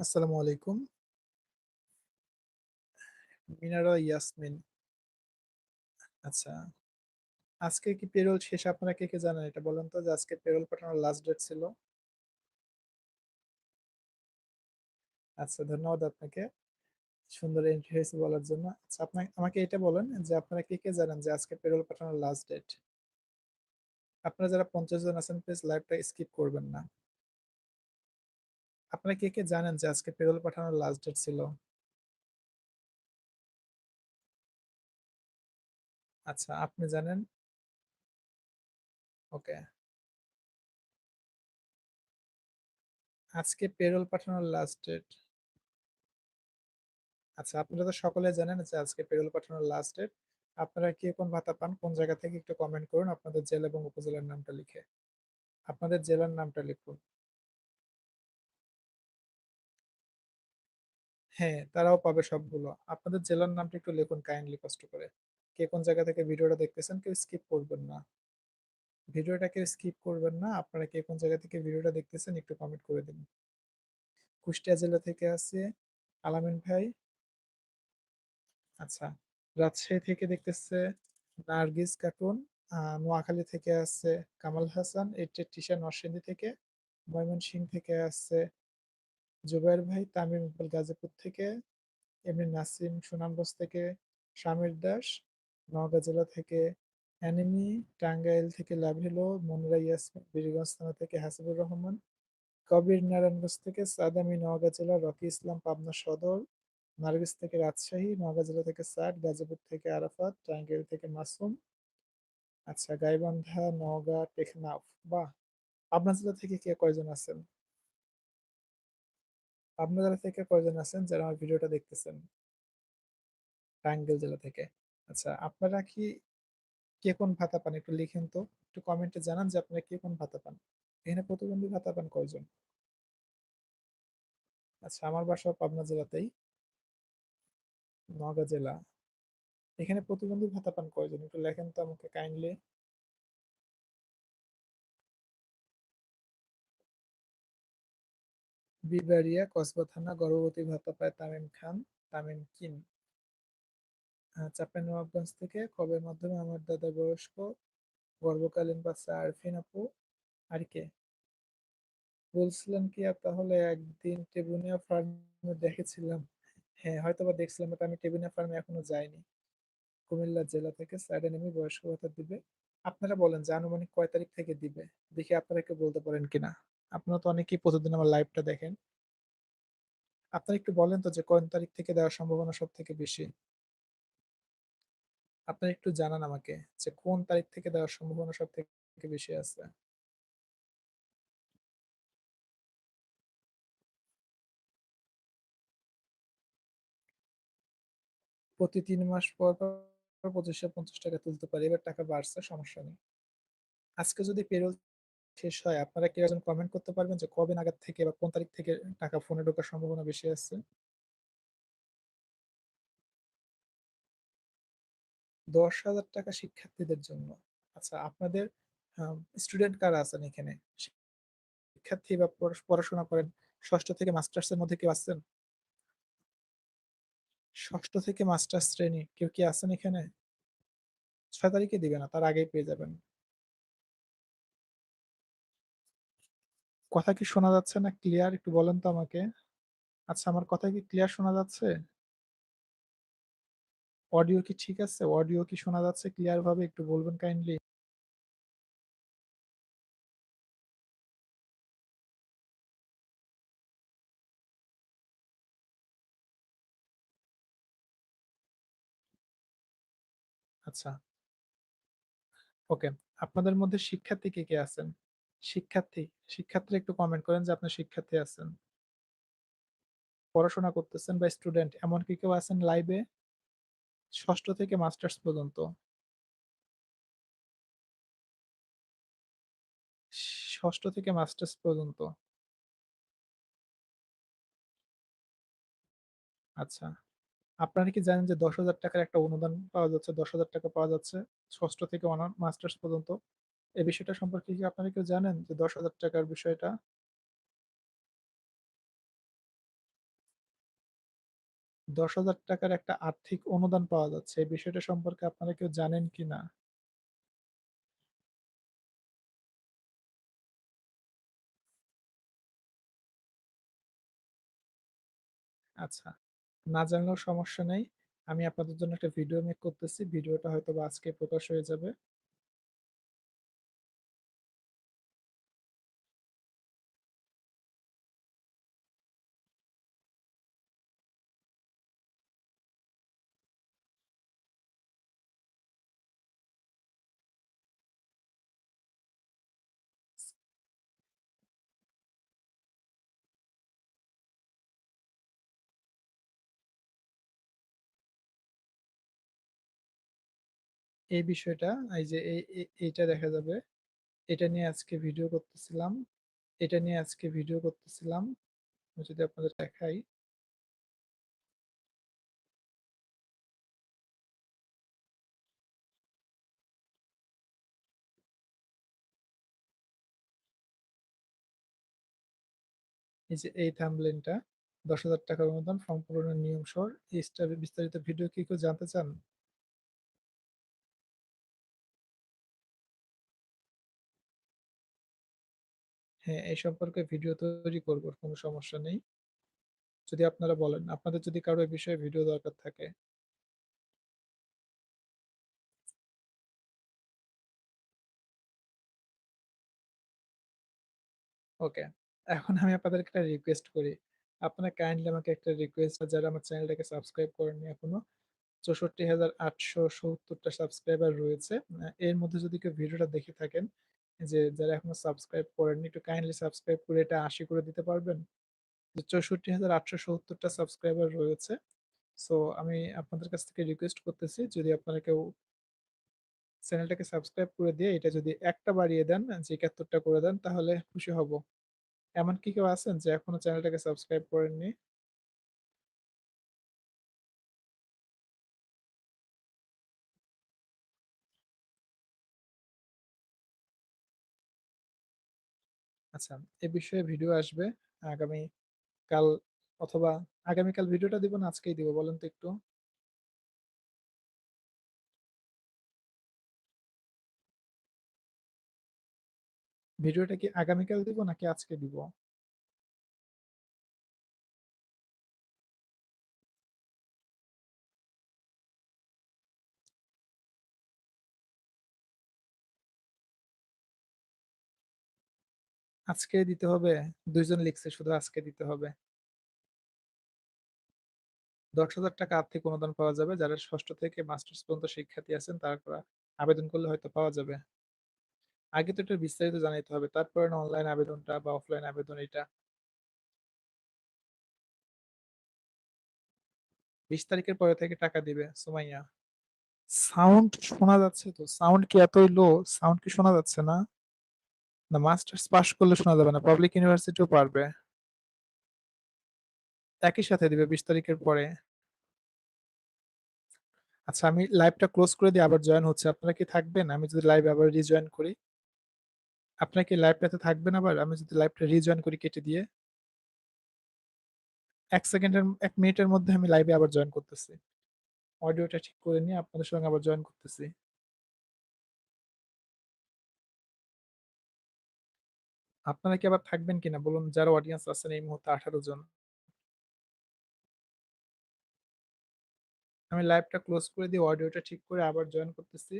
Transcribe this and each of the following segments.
আসসালামু আলাইকুম। মিনারা ইয়াসমিন। আচ্ছা। আজকে কি পেরোল শেষ আপনারা কে, কে জানেন এটা বলেন তো যে আজকে পেরোল পাঠানোর লাস্ট ডেট ছিল? আচ্ছা ধন্যবাদ আপনাকে। সুন্দর এন্ট্রি হয়েছে বলার জন্য। আচ্ছা আপনা আমাকে এটা বলেন যে আপনারা কে, কে জানেন যে আজকে পেরোল পাঠানোর লাস্ট ডেট? আপনারা যারা ৫০ জন আছেন প্লিজ লাইভটা স্কিপ করবেন না। আপনারা কে, কে জানেন যে আজকে পেরোল পাঠানোর লাস্ট ডেট ছিল? আচ্ছা আপনি জানেন? ওকে। আজকে পেরোল পাঠানোর লাস্ট ডেট। আচ্ছা আপনারা তো সকলে জানেন যে আজকে পেরোল পাঠানোর লাস্ট ডেট। আপনারা কে কোন ভাতা পান, কোন জায়গা থেকে একটু কমেন্ট করুন আপনাদের জেলা এবং উপজেলার নামটা লিখে। আপনাদের জেলার নামটা লিখুন। হ্যাঁ, তারাও পাবে সবগুলো। আপনাদের জেলার নামটা একটু লিখুন কাইন্ডলি কষ্ট করে। কে কোন জায়গা থেকে ভিডিওটা দেখতেছেন কেউ স্কিপ করবেন না। ভিডিওটা কেউ স্কিপ করবেন না। আপনারা কে কোন জায়গা থেকে ভিডিওটা দেখতেছেন একটু কমেন্ট করে দিন। কুষ্টিয়া জেলা থেকে আছে আলামিন ভাই। আচ্ছা। রাজশাহী থেকে দেখতেছে নার্গিস। আ নোয়াখালী থেকে আছে কামাল হাসান, এইটা টিশা নরসিংদী থেকে। ময়মনসিংহ থেকে আছে জুবায়ের ভাই, তামিম ইকবাল গাজীপুর থেকে, এমনি নাসিম সুনামগঞ্জ থেকে, সামির দাস নওগাঁ জেলা থেকে, অ্যানিমি টাঙ্গাইল থেকে লাভেলো, মনিরা ইয়াসমিন বীরগঞ্জ থানা থেকে হাসিবুর রহমান, কবির নারায়ণগঞ্জ থেকে সাদামি নওগাঁ জেলা, রকি ইসলাম পাবনা সদর, নার্গিস থেকে রাজশাহী, নওগাঁ জেলা থেকে সাদ, গাজীপুর থেকে আরাফাত, টাঙ্গাইল থেকে মাসুম। আচ্ছা গাইবান্ধা, নওগাঁ, টেকনাফ। বাহ! পাবনা জেলা থেকে কে কয়জন আছেন? জেলা থেকে কয়জন আছেন যারা আমার ভিডিওটা দেখতেছেন? টাঙ্গাইল জেলা থেকে। আচ্ছা আপনারা কি কে কোন ভাতা পান একটু লিখেন তো। একটু কমেন্টে জানান যে আপনারা কে কোন ভাতা পান। এখানে প্রতিবন্ধী ভাতা পান কয়জন? আচ্ছা আমার বাসাও পাবনা জেলাতেই। নওগাঁ জেলা। এখানে প্রতিবন্ধী ভাতা পান কয়জন? একটু লেখেন তো আমাকে কাইন্ডলি। বিবাড়িয়া, কসবা থানা, গর্ভবতী ভাতা পায় তামিম খান, তামিম কিন। আ চাঁপাইনবাবগঞ্জ থেকে কবের মাধ্যমে আমার দাদা বয়স্ক গর্ভকালীন বাচ্চা আরফিন আপু। আর কে? বলছিলেন কি আ তাহলে একদিন টেবুনিয়া ফার্মে দেখেছিলাম। হ্যাঁ, হয়তোবা দেখছিলাম বাট আমি টেবুনিয়া ফার্মে এখনও যাইনি। কুমিল্লা জেলা থেকে সাইডে নেমে বয়স্ক ভাতা দিবে। আপনারা বলেন যে আনুমানিক কয় তারিখ থেকে দিবে? দেখি আপনারা কেউ বলতে পারেন কিনা? আপনারা তো অনেকেই প্রতিদিন আমার লাইভটা দেখেন। আপনারা একটু বলেন তো যে কোন তারিখ থেকে দেওয়ার সম্ভাবনা সব থেকে বেশি? আপনারা একটু জানান আমাকে যে কোন তারিখ থেকে দেওয়ার সম্ভাবনা সবথেকে বেশি আছে? প্রতি তিন মাস পর, পর ৳২৫৫০ তুলতে পারি। এবার টাকা বাড়ছে সমস্যা নেই। আজকে যদি পেরোল শেষ হয় আপনারা কেউ একজন কমেন্ট করতে পারবেন যে কবে নাগাদ থেকে বা কোন তারিখ থেকে টাকা ফোনে ঢোকার সম্ভাবনা বেশি আছে? ৳১০,০০০ শিক্ষার্থীদের জন্য। আচ্ছা আপনাদের স্টুডেন্ট কারা আছেন এখানে? শিক্ষার্থী বা পড়াশোনা করেন ষষ্ঠ থেকে মাস্টার্স এর মধ্যে কেউ আছেন? ষষ্ঠ থেকে মাস্টার্স শ্রেণি কেউ কি আছেন এখানে? ছয় তারিখে দিবে না, তার আগেই পেয়ে যাবেন। কথা কি শোনা যাচ্ছে না ক্লিয়ার? একটু বলেন তো আমাকে। আচ্ছা আমার কথা কি ক্লিয়ার শোনা যাচ্ছে? অডিও কি ঠিক আছে? অডিও কি শোনা যাচ্ছে ক্লিয়ার ভাবে একটু বলবেন কাইন্ডলি? আচ্ছা। ওকে। আপনাদের মধ্যে শিক্ষার্থী কে, কে আছেন? শিক্ষার্থী, শিক্ষার্থীরা একটু কমেন্ট করেন যে আপনার শিক্ষার্থী আছেন। পড়াশোনা করতেছেন বা স্টুডেন্ট এমন কি কেউ আছেন লাইভে? ষষ্ঠ থেকে মাস্টার্স পর্যন্ত। ষষ্ঠ থেকে মাস্টার্স পর্যন্ত। আচ্ছা। আপনারা কি জানেন যে ৳১০,০০০ টাকার একটা অনুদান পাওয়া যাচ্ছে, ৳১০,০০০ পাওয়া যাচ্ছে ষষ্ঠ থেকে মাস্টার্স পর্যন্ত? এই বিষয়টা সম্পর্কে কি আপনারা কেউ জানেন যে ৳১০,০০০ র বিষয়টা? ৳১০,০০০ একটা আর্থিক অনুদান পাওয়া যাচ্ছে। এই বিষয়টা সম্পর্কে আপনারা কেউ জানেন কিনা? আচ্ছা। না জানলেও সমস্যা নেই। আমি আপনাদের জন্য একটা ভিডিও মেক করতেছি। ভিডিওটা হয়তোবা আজকে প্রকাশ হয়ে যাবে। এই বিষয়টা এই যে এই এই এইটা দেখা যাবে। এটা নিয়ে আজকে ভিডিও করতেছিলাম। এটা নিয়ে আজকে ভিডিও করতেছিলাম। যদি আপনাদের দেখাই। এই যে এই থাম্বনেইলটা ৳১০,০০০ অনুদান ফর্ম পূরণের নিয়ম সহ এই বিস্তারিত ভিডিও কি কেউ জানতে চান? হ্যাঁ, এই সম্পর্কে ভিডিও তৈরি করব। কোনো সমস্যা নেই। যদি আপনারা বলেন, আপনাদের যদি কারও এ বিষয়ে ভিডিও দরকার থাকে। ওকে। এখন আমি আপনাদেরকে একটা রিকোয়েস্ট করি। আপনারা কাইন্ডলি আমাকে একটা রিকোয়েস্ট যারা আমার চ্যানেলটাকে সাবস্ক্রাইব করেননি এখনও চৌষট্টি হাজার আটশো সত্তরটা সাবস্ক্রাইবার রয়েছে। এর মধ্যে যদি কেউ ভিডিওটা দেখে থাকেন যে যারা এখনও সাবস্ক্রাইব করেননি একটু কাইন্ডলি সাবস্ক্রাইব করে এটা ৮০ করে দিতে পারবেন? যে ৬৪,৮৭০ সত্তরটা সাবস্ক্রাইবার রয়েছে। সো আমি আপনাদের কাছ থেকে রিকোয়েস্ট করতেছি যদি আপনারা কেউ চ্যানেলটাকে সাবস্ক্রাইব করে দিয়ে এটা যদি একটা বাড়িয়ে দেন যে একাত্তরটা করে দেন তাহলে খুশি হব। এমন কি কেউ আছেন যে এখনও চ্যানেলটাকে সাবস্ক্রাইব করেননি? আচ্ছা, এ বিষয়ে ভিডিও আসবে আগামী কাল অথবা আগামীকাল ভিডিওটা দিব না আজকেই দিব বলেন তো একটু? ভিডিওটা কি আগামীকাল দিব নাকি আজকে দিব? আজকে দিতে হবে? ২ জন লিখছে শুধু আজকে দিতে হবে। ৳১০,০০০ আর্থিক অনুদান পাওয়া যাবে যারা ষষ্ঠ থেকে মাস্টার্স পর্যন্ত শিক্ষার্থী আছেন তারা আবেদন করলে হয়তো পাওয়া যাবে। আগে তো এটার বিস্তারিত জানাইতে হবে। তারপরে না অনলাইন আবেদনটা বা অফলাইন আবেদন এটা। ২০ তারিখের পরে থেকে টাকা দিবে সুমাইয়া। সাউন্ড শোনা যাচ্ছে তো? সাউন্ড কি এতই লো? সাউন্ড কি শোনা যাচ্ছে না? না মাস্টার্স পাস করলে শোনা যাবে না। পাবলিক ইউনিভার্সিটিও পারবে। একই সাথে দিবে ২০ তারিখের পরে। আচ্ছা আমি লাইভটা ক্লোজ করে দিয়ে আবার জয়েন হচ্ছি। আপনারা কি থাকবেন? আমি যদি লাইভে আবার রিজয়েন করি? আপনারা কি লাইভটাতে থাকবেন আবার? আমি যদি লাইভটা রিজয়েন করি কেটে দিয়ে? এক সেকেন্ডের এক মিনিটের মধ্যে আমি লাইভে আবার জয়েন করতেছি। অডিওটা ঠিক করে নিয়ে আপনাদের সঙ্গে আবার জয়েন করতেছি। আপনারা কি আবার থাকবেন কিনা বলুন? যারা অডিয়েন্স আছেন এই মুহূর্তে ১৮ জন। আমি লাইভটা ক্লোজ করে দিয়ে অডিওটা ঠিক করে আবার জয়েন করতেছি।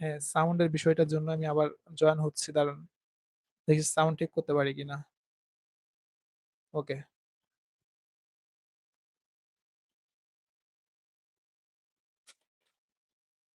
হ্যাঁ, সাউন্ডের বিষয়টার জন্য আমি আবার জয়েন হচ্ছি দাঁড়ান। দেখি সাউন্ড ঠিক করতে পারি কিনা। ওকে।